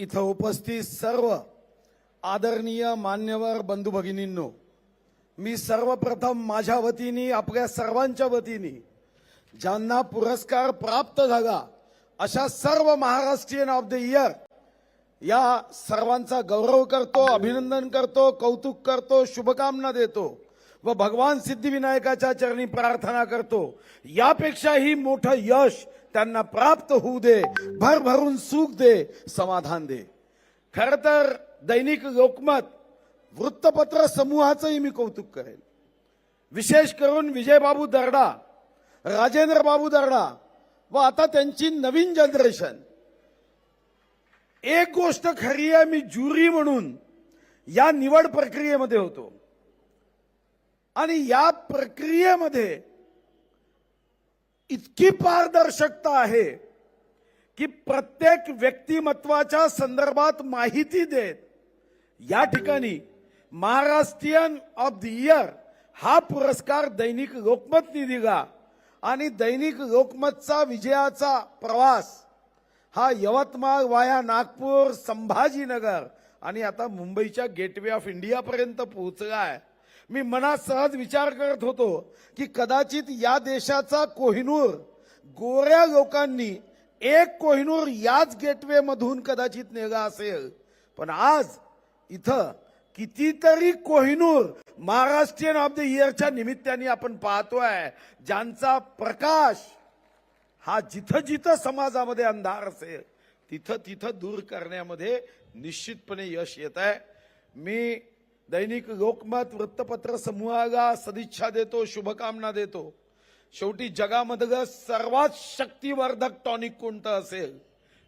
इथं उपस्थित सर्व आदरणीय मान्यवर बंधू भगिनींनो मी सर्वप्रथम माझ्या वतीने आपल्या सर्वांच्या वतीने ज्यांना पुरस्कार प्राप्त झाला अशा सर्व महाराष्ट्रीयन ऑफ द इयर या सर्वांचा गौरव करतो अभिनंदन करतो कौतुक करतो शुभकामना देतो. व भगवान सिद्धिविनायकाच्या चरणी प्रार्थना करतो. यापेक्षाही मोठं यश त्यांना प्राप्त होऊ दे भरभरून सुख दे समाधान दे. खर तर दैनिक लोकमत वृत्तपत्र समूहाचंही मी कौतुक करेन. विशेष करून विजयबाबू दर्डा राजेंद्र बाबू दर्डा व आता त्यांची नवीन जनरेशन. एक गोष्ट खरी आहे मी ज्युरी म्हणून या निवड प्रक्रियेमध्ये होतो. आणि या प्रक्रियेमध्ये इतकी पारदर्शकता आहे की प्रत्येक व्यक्तिमत्वाच्या संदर्भात माहिती देत या ठिकाणी महाराष्ट्रीयन ऑफ द इयर हा पुरस्कार दैनिक लोकमतनी दिला आणि दैनिक लोकमतचा विजयाचा प्रवास हा यवतमाळ वाया नागपूर संभाजीनगर आणि आता मुंबईच्या गेटवे ऑफ इंडियापर्यंत पोहोचला आहे. मी मनात सहज विचार करत होतो की कदाचित या देशाचा कोहिनूर गोऱ्या लोकांनी एक कोहिनूर याच गेटवे मधून कदाचित नेला असेल. पण आज इथं कितीतरी कोहिनूर महाराष्ट्रीयन ऑफ द इयरच्या निमित्ताने आपण पाहतोय ज्यांचा प्रकाश हा जिथं जिथं समाजामध्ये अंधार असेल तिथं तिथं दूर करण्यामध्ये निश्चितपणे यश येत आहे मी दैनिक लोकमत वृत्तपत्र समूहाला सदिच्छा देतो शुभकामना देतो. शेवटी जगामधलं सर्वात शक्तिवर्धक टॉनिक कोणतं असेल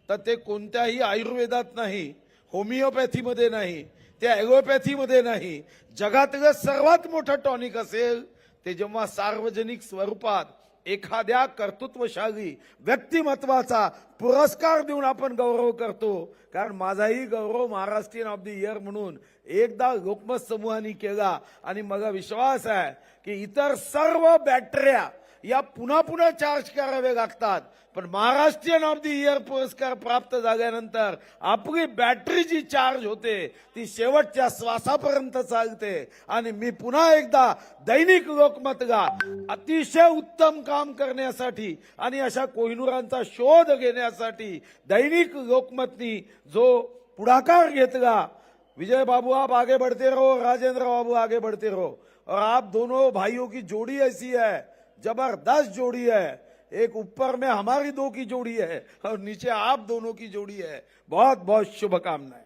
तर ते कोणत्याही आयुर्वेदात नाही होमिओपॅथीमध्ये नाही ते ॲलोपॅथीमध्ये नाही. जगातलं सर्वात मोठं टॉनिक असेल ते जेव्हा सार्वजनिक स्वरूपात एखाद्या कर्तृत्वशाली व्यक्तिमत्वाचा पुरस्कार देऊन आपण गौरव करतो. कारण माझाही गौरव महाराष्ट्रीयन ऑफ द इयर म्हणून एकदा लोकमत समूहाने केला. आणि मला विश्वास आहे की इतर सर्व बॅटऱ्या या पुन्हा पुन्हा चार्ज करावे लागतात. पण महाराष्ट्रीयन ऑफ द इयर पुरस्कार प्राप्त झाल्यानंतर आपली बॅटरी जी चार्ज होते ती शेवटच्या श्वासापर्यंत चालते. आणि मी पुन्हा एकदा दैनिक लोकमतला अतिशय उत्तम काम करण्यासाठी आणि अशा कोहिनुरांचा शोध घेण्यासाठी दैनिक लोकमतनी जो पुढाकार घेतला विजय बाबू आप आगे बढ़ते रहो राजेंद्र बाबू आगे बढ़ते रहो. और आप दोनों भाइयों की जोड़ी ऐसी है जबरदस्त जोड़ी है। एक ऊपर में हमारी दो की जोड़ी है और नीचे आप दोनों की जोड़ी है। बहुत बहुत शुभकामनाएं।